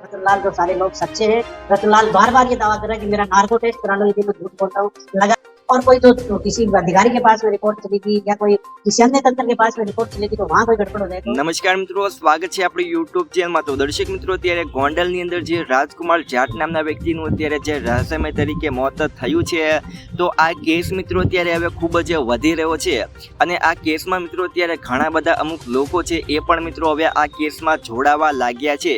रतनलाल जो सारे लोग सच्चे हैं रतनलाल बार बार ये दावा कर रहा है कि मेरा नार्को टेस्ट करा लो यदि मैं झूठ बोलता हूँ लगा और कोई तो, तो किसी अधिकारी के पास में रिपोर्ट चली गई या कोई किसी अन्य तंत्र के पास में रिपोर्ट चली गई तो वहाँ कोई गड़बड़ हो जाए तो નમસ્કાર મિત્રો સ્વાગત છે આપણી યુટ્યુબ ચેનલમાં તો દર્શક મિત્રો અત્યારે ગોંડલની અંદર જે રાજકુમાર જાટ નામના વ્યક્તિનું અત્યારે જે રહસ્યમય તરીકે મોત થયું છે તો આ કેસ મિત્રો અત્યારે હવે ખૂબ જ વધી રહ્યો છે અને આ કેસમાં મિત્રો અત્યારે ઘણા બધા અમુક લોકો છે એ પણ મિત્રો હવે આ કેસમાં જોડાવા લાગ્યા છે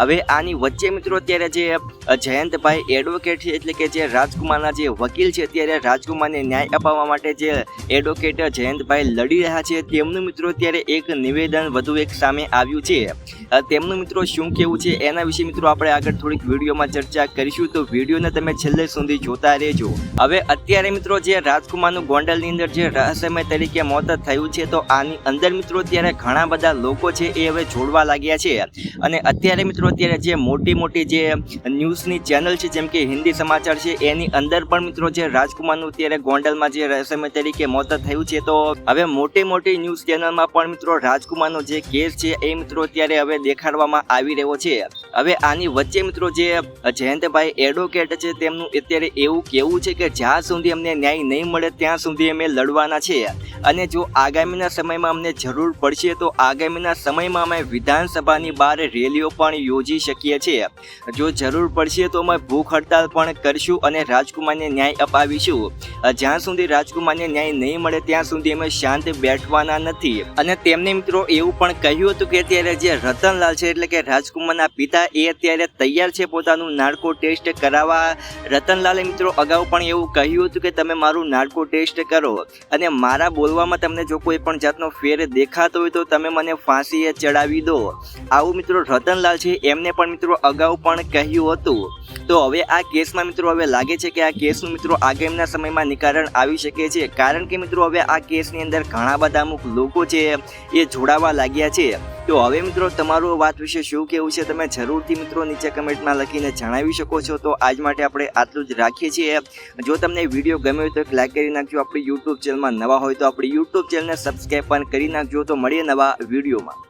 હવે આની વચ્ચે મિત્રો અત્યારે જે અ, જયંતભાઈ એડવોકેટ છે એટલે કે જે રાજકુમારના જે વકીલ છે અત્યારે રાજકુમારને ન્યાય અપાવવા માટે જે એડવોકેટ જયંતભાઈ લડી રહ્યા છે, તેમનું મિત્રો અત્યારે એક નિવેદન વધુ એક સામે આવ્યું છે. તેમનું મિત્રો શું કેવું છે એના વિશે મિત્રો આપણે આગળ થોડીક વિડીયોમાં ચર્ચા કરીશું. તો વિડીયોને તમે છેલ્લે સુધી જોતા રહેજો. હવે અત્યારે મિત્રો જે રાજકુમારનું ગોંડલની અંદર જે રહસ્યમય તરીકે મોત થયું છે, તો આની અંદર મિત્રો અત્યારે ઘણા બધા લોકો છે એ હવે જોડવા લાગ્યા છે. અને અત્યારે મિત્રો અત્યારે જે મોટી મોટી જે ન્યૂઝની ચેનલ છે, જેમ કે હિન્દી સમાચાર છે, એની અંદર પણ મિત્રો જે રાજકુમારનું અત્યારે ગોંડલમાં જે રહસ્યમય તરીકે મોત થયું છે, તો હવે મોટી મોટી ન્યૂઝ ચેનલમાં પણ મિત્રો રાજકુમારનો જે કેસ છે, એ મિત્રો અત્યારે હવે દેખાડવામાં આવી રહ્યો છે. હવે આની વચ્ચે મિત્રો જે જયંતભાઈ એડવોકેટ છે, તેમનું અત્યારે એવું કેવું છે કે જ્યાં સુધી અમને ન્યાય નહીં મળે, ત્યાં સુધી અમે લડવાના છે. અને જો આગામીના સમયમાં અમને જરૂર પડશે, તો આગામીના સમયમાં અમે વિધાનસભાની બહાર રેલીઓ પણ યોજી શકીએ છીએ. જો જરૂર પડશે, તો અમે ભૂખ હડતાલ પણ કરશું અને રાજકુમારને ન્યાય અપાવીશું. જ્યાં સુધી રાજકુમારને ન્યાય નહીં મળે, ત્યાં સુધી અમે શાંત બેઠવાના નથી. અને તેમને મિત્રો એવું પણ કહ્યું હતું કે અત્યારે જે રતનલાલ છે, એટલે કે રાજકુમારના પિતા, એ અત્યારે તૈયાર છે પોતાનું નાર્કો ટેસ્ટ કરાવવા. રતનલાલે મિત્રો અગાઉ પણ એવું કહ્યું હતું કે તમે મારું નાર્કો ટેસ્ટ કરો. અને મારા બોલવામાં તમને જો કોઈ પણ જાતનો ફેર દેખાતો હોય તો તમે મને ફાંસીએ ચડાવી દો. આવું મિત્રો રતનલાલ છે, એમને પણ મિત્રો અગાઉ પણ કહ્યું હતું. તો હવે આ કેસમાં મિત્રો હવે લાગે છે કે આ કેસનું મિત્રો આગામીના સમયમાં નિકારણ આવી શકે છે. કારણ કે મિત્રો હવે આ કેસની અંદર ઘણા બધા અમુક લોકો છે, એ જોડાવા લાગ્યા છે. તો હવે મિત્રો તમારું વાત વિશે શું કેવું છે, તમે જરૂરથી મિત્રો નીચે કમેન્ટમાં લખીને જણાવી શકો છો. તો આજ માટે આપણે આટલું જ રાખીએ છીએ. જો તમને વીડિયો ગમ્યો હોય તો એક લાઈક કરી નાખજો. આપણી યુટ્યુબ ચેનલમાં નવા હોય તો આપણી યુટ્યુબ ચેનલને સબસ્ક્રાઈબ પણ કરી નાખજો તો મળીએ નવા વિડીયોમાં.